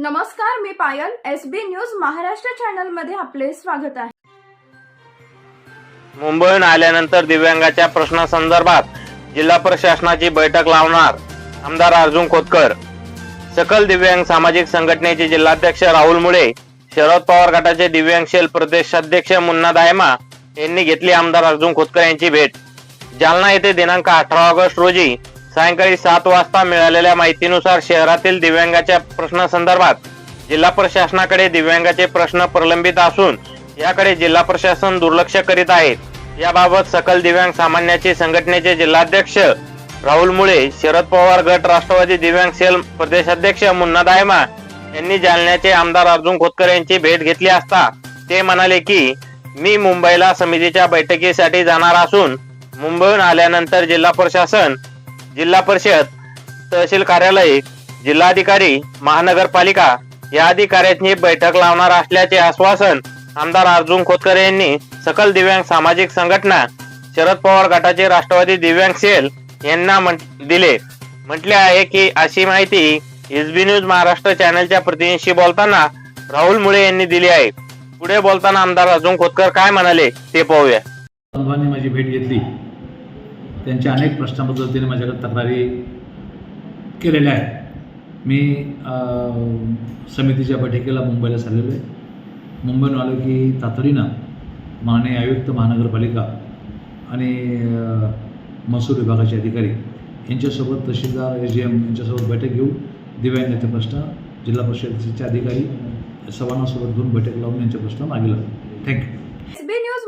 नमस्कार मी Payal. S B news Maharashtra चॅनलमध्ये आपले स्वागत आहे. मुंबईहून आल्यानंतर दिव्यांगाच्या प्रश्नासंदर्भात जिल्हा प्रशासनाची बैठक लावणार आमदार अर्जुन खोतकर. सकल दिव्यांग सामाजिक संघटनेचे जिल्हाध्यक्ष राहुल मुळे शरद पवार गटाचे दिव्यांग सेल प्रदेशाध्यक्ष मुन्ना दायमा यांनी घेतली आमदार अर्जुन खोतकर यांची भेट. जालना येथे दिनांक अठरा ऑगस्ट रोजी सायंकाळी सात वाजता मिळालेल्या माहितीनुसार शहरातील दिव्यांगाच्या प्रश्नासंदर्भात जिल्हा प्रशासनाकडे दिव्यांगाचे प्रश्न प्रलंबित असून याकडे जिल्हा प्रशासन दुर्लक्ष करीत आहे. याबाबत सकल दिव्यांग सामान्याचे संघटनेचे जिल्हाध्यक्ष राहुल मुळे शरद पवार गट राष्ट्रवादी दिव्यांग सेल प्रदेशाध्यक्ष मुन्ना दायमा यांनी जालन्याचे आमदार अर्जुन खोतकर यांची भेट घेतली असता ते म्हणाले की मी मुंबईला समितीच्या बैठकीसाठी जाणार असून मुंबईहून आल्यानंतर जिल्हा प्रशासन जिल्हा परिषद तहसील कार्यालय जिल्हाधिकारी महानगरपालिका या अधिकाऱ्यांची बैठक लावणार असल्याचे आश्वासन आमदार अर्जुन खोतकर यांनी सकल दिव्यांग सामाजिक संघटना शरद पवार गटाचे राष्ट्रवादी दिव्यांग सेल यांना दिले. म्हटले आहे की अशी माहिती एसबी न्यूज महाराष्ट्र चॅनलच्या प्रतिनिधीशी बोलताना राहुल मुळे यांनी दिली आहे. पुढे बोलताना आमदार अर्जुन खोतकर काय म्हणाले ते पाहूया. माझी भेट घेतली. त्यांच्या अनेक प्रश्नाबद्दल त्यांनी माझ्याकडे तक्रारी केलेल्या आहेत. मी समितीच्या बैठकीला मुंबईला चाललेलो आहे. मुंबईहून आलो की तातडीनं माननीय आयुक्त महानगरपालिका आणि महसूल विभागाचे अधिकारी यांच्यासोबत तहसीलदार एस डी एम यांच्यासोबत बैठक घेऊन नेते प्रश्न जिल्हा परिषदेचे अधिकारी सर्वांनासोबत घेऊन बैठक लावून यांचे प्रश्न मागे थँक्यू